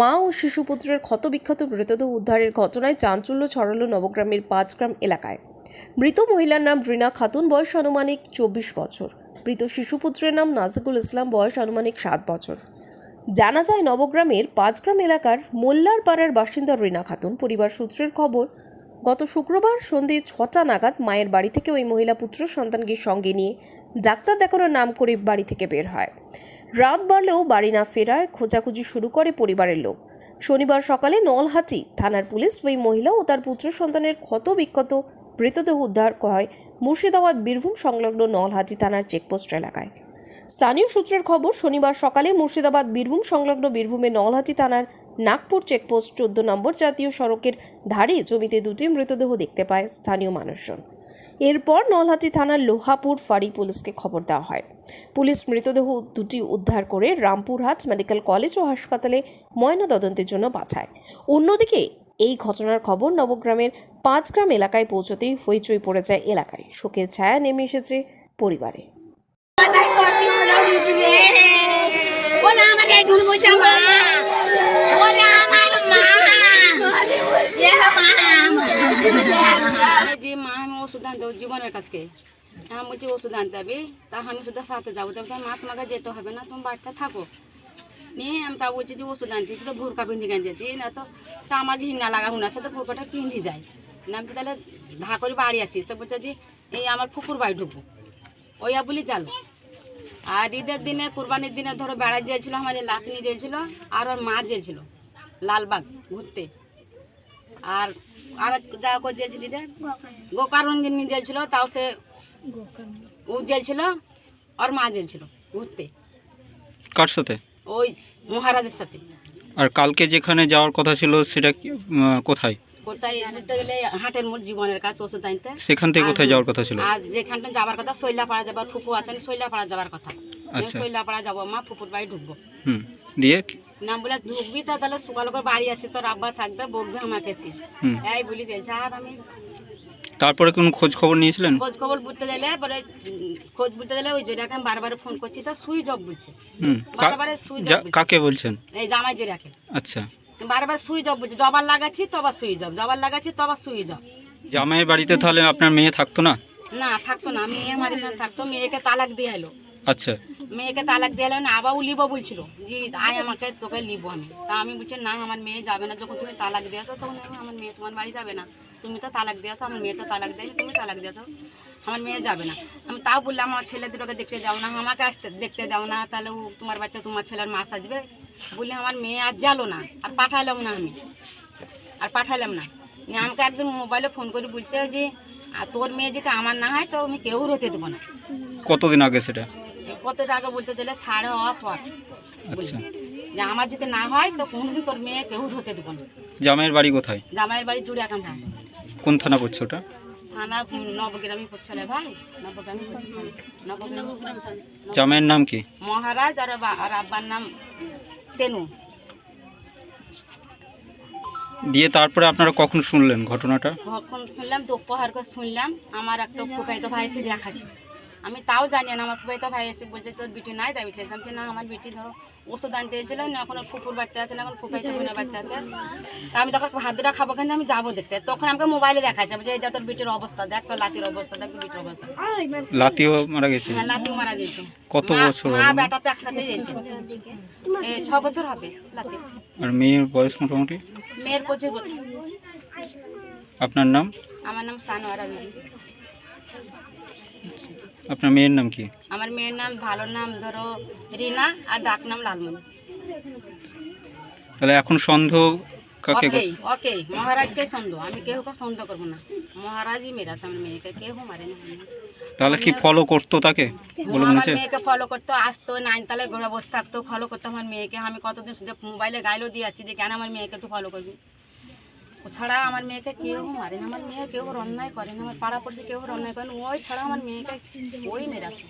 মা ও শিশুপুত্রের ক্ষতবিক্ষত মৃতদেহ উদ্ধারের ঘটনায় চাঞ্চল্য ছড়ালো নবগ্রামের পাঁচগ্রাম এলাকায়। মৃত মহিলার নাম রিনা খাতুন, বয়স আনুমানিক চব্বিশ বছর। মৃত শিশুপুত্রের নাম নাজিকুল ইসলাম, বয়স আনুমানিক সাত বছর। জানা যায়, নবগ্রামের পাঁচগ্রাম এলাকার মোল্লার পাড়ার বাসিন্দা রিনা খাতুন পরিবার সূত্রের খবর, গত শুক্রবার সন্ধে ছটা নাগাদ মায়ের বাড়ি থেকে ওই মহিলা পুত্র সন্তানকে সঙ্গে নিয়ে ডাক্তার দেখানোর নাম করে বাড়ি থেকে বের হয়। রাত বাড়লেও বাড়ি না ফেরায় খোঁজাখুঁজি শুরু করে পরিবারের লোক। শনিবার সকালে নলহাটি থানার পুলিশ ওই মহিলা ও তার পুত্র সন্তানের ক্ষত বিক্ষত মৃতদেহ উদ্ধার হয় মুর্শিদাবাদ বীরভূম সংলগ্ন নলহাটি থানার চেকপোস্ট এলাকায়। স্থানীয় সূত্রের খবর, শনিবার সকালে মুর্শিদাবাদ বীরভূম সংলগ্ন বীরভূমে নলহাটি থানার নাগপুর চেকপোস্ট চোদ্দ নম্বর জাতীয় সড়কের ধারে জমিতে দুটি মৃতদেহ দেখতে পায় স্থানীয় মানুষজন। এরপর নলহাটি থানার লোহাপুর ফাঁড়ি পুলিশকে খবর দেওয়া হয়। পুলিশ মৃতদেহ দুটি উদ্ধার করে রামপুরহাট মেডিকেল কলেজ ও হাসপাতালে ময়নাতদন্তের জন্য বাছায় অন্যদিকে এই ঘটনার খবর নবগ্রামের পাঁচগ্রাম এলাকায় পৌঁছতেই হইচই পড়ে যায় এলাকায়। শোকের ছায়া নেমে এসেছে পরিবারে আমার মা এ মা আরে যে মা আমি ওষুধ আনতে হবে জীবনের কাছকে আমি বলছি, ওষুধ আনতে হবে তা আমি শুধু সাথে যাব। তবে মা তোমাকে যেতে হবে না, তুমি বাড়িতে থাকো। নিয়ে আমি তা বলছি যে, ওষুধ আনতেছি তো ভুরকা পিন্ধি আনতেছি না তো তা আমার ঘিন্না লাগা হুন আছে তো ভুরকাটা পিন্ধি যায়। না, আমি তাহলে ধা করে বাড়ি আসি তো বলছে যে, এই আমার ফুকুর বাড়ি ঢুকবো। ওইয়া বলি, চালো। আর ঈদের দিনে, কুরবানির দিনে ধরো বেড়ায় যেয়েছিল আমার লাকনি যেয়েছিল আর ওর মা যেয়েছিল লালবাগ ঘুরতে। আর আর যা করে যেয়েছিল রে গোকারঞ্জিনী যেয়েছিল তাও সে ও যেয়েছিল আর মা যেয়েছিল ঘুরতে। কার সাথে? ওই মহারাজের সাথে। আর কালকে যেখানে যাওয়ার কথা ছিল সেটা কি, কোথায়? কোথায় বলতে গেলে হাটের মোট জীবনের কাছে ওষুধ আনতে সেখান থেকে কোথায় যাওয়ার কথা ছিল? আর যেখানটা যাবার কথা শৈলাপাড়া যাবার ফুপু আছেন শৈলাপাড়া যাবার কথা। শৈলাপাড়া যাব মা ফুপুর বাড়ি ঢুকবো দিয়ে? কি- বলে ঢুকবি তা তাহলে সকাল বাড়ি আসি তোর আব্বা থাকবে বকবে আমাকে এসে এই বলি চলছে আর আমি তারপরে কোনো খোঁজ খবর নিয়েছিলেন? খোঁজ খবর বলতে গেলে পরে খোঁজ বলতে গেলে ওই জোড়াকে আমি বারবার ফোন করছি তা সুইচ অফ বলছে। বারবার সুইচ অফ কাকে বলছেন? এই জামাই জোড়াকে আচ্ছা। বারবার সুইচ অফ বলছে জবার লাগাচ্ছি তবার সুইচ অফ জবার লাগাচ্ছি তবার সুইচ অফ জামাইয়ের বাড়িতে তাহলে আপনার মেয়ে থাকতো না? না থাকতো না মেয়ে আমার থাকতো মেয়েকে তালাক দিয়ে এলো আচ্ছা। মেয়েকে তালাক দিয়ে না আবারও লিবো বলছিল যে আয় আমাকে তোকে লিবো আমি। তা আমি বলছি না আমার মেয়ে যাবে না। যখন তুমি তালাক দিয়েছ তখন আমি, আমার মেয়ে তোমার বাড়ি যাবে না। তুমি তো তালাক দিয়েছ আমার মেয়ে তো তালাক দেয়নি তুমি তালাক দিয়েছ আমার মেয়ে যাবে না। আমি তাও বললাম আমার ছেলে দুটোকে দেখতে যাও না আমাকে আসতে দেখতে যাও না তাহলে ও তোমার বাড়িতে তোমার ছেলের মাস আসবে। বললে আমার মেয়ে আর গেলো না আর পাঠালাম না আমি আর পাঠালাম না। আমাকে একদিন মোবাইলে ফোন করে বলছে যে আর তোর মেয়ে যদি আমার না হয় তো আমি কেউ হতে দেবো না। কতদিন আগে সেটা? কত টাকা বলতে দিলে ছাড় হওয়া পর। আচ্ছা। যে আমার যদি না হয় তো কোনোদিন তোর মেয়ে কেউ হতে দেবো না। জামাইয়ের বাড়ি কোথায়? জামাইয়ের বাড়ি জুড়ে এখন থাকে কোন থানা পড়ছে ওটা? থানা নবগ্রামী পড়ছে রে ভাই। নবগ্রামী পড়ছে থানা। জামাইয়ের নাম কি? মহারাজ আর আর আব্বার নাম তেনু। দিয়ে তারপরে আপনারা কখন শুনলেন ঘটনাটা? কখন শুনলাম দুপহার করে শুনলাম। আমার একটা ফুফাইতো ভাই এসে দেখাচ্ছে। আমি তাও জানি না আমার ফুফাইতো ভাই এসে বলছে তোর বিটি নাই? তাই বলছে আমি না আমার বিটি ধরো ওষুধ আনতে এসেছিল না এখন ফুপুর বাড়িতে আছে না এখন ফুফাইতো বোনের বাড়িতে আছে। তা আমি তখন হাত দুটা খাব কিন্তু আমি যাব দেখতে। তখন আমাকে মোবাইলে দেখাচ্ছে যে এটা তোর বিটির অবস্থা দেখ তোর লাতির অবস্থা দেখ তোর বিটির অবস্থা। লাতিও মারা গেছে? হ্যাঁ লাতিও মারা গেছে। কত বছর মা বেটা তো একসাথে গেছে। এ ছ বছর হবে লাতি। আর মেয়ের বয়স মোটামুটি? মেয়ের পঁচিশ বছর। আপনার নাম? আমার নাম সানোয়ারা বিবি। আপনার মেয়ের নাম কি? আমার মেয়ের নাম ভালো নাম ধরো রিনা আর ডাক নাম লালমণি তাহলে এখন সন্দেহ কাকে ওকে? ওকে মহারাজকে সন্দেহ। আমি কেউ কেউকে সন্দেহ করব না। মহারাজই মেরেছে আমার মেয়েকে কেউ মারে না। তাহলে কি ফলো করতো তাকে? বলে মনে হচ্ছে মেয়েকে ফলো করতো আসতো নাইন তালে ঘরে বসে থাকতো ফলো করতো আমার মেয়েকে। আমি কতদিন শুধু মোবাইলে গাইলো দিয়েছি যে কেন আমার মেয়েকে তুই ফলো করবি? ছাড়া আমার মেয়েকে কেউ মারে না, আমার মেয়ে কেউ অন্যায় করে না, আমার পাড়া পড়ছে কেউ অন্যায় করে না, ওই ছাড়া আমার মেয়েকে ওই মেরেছে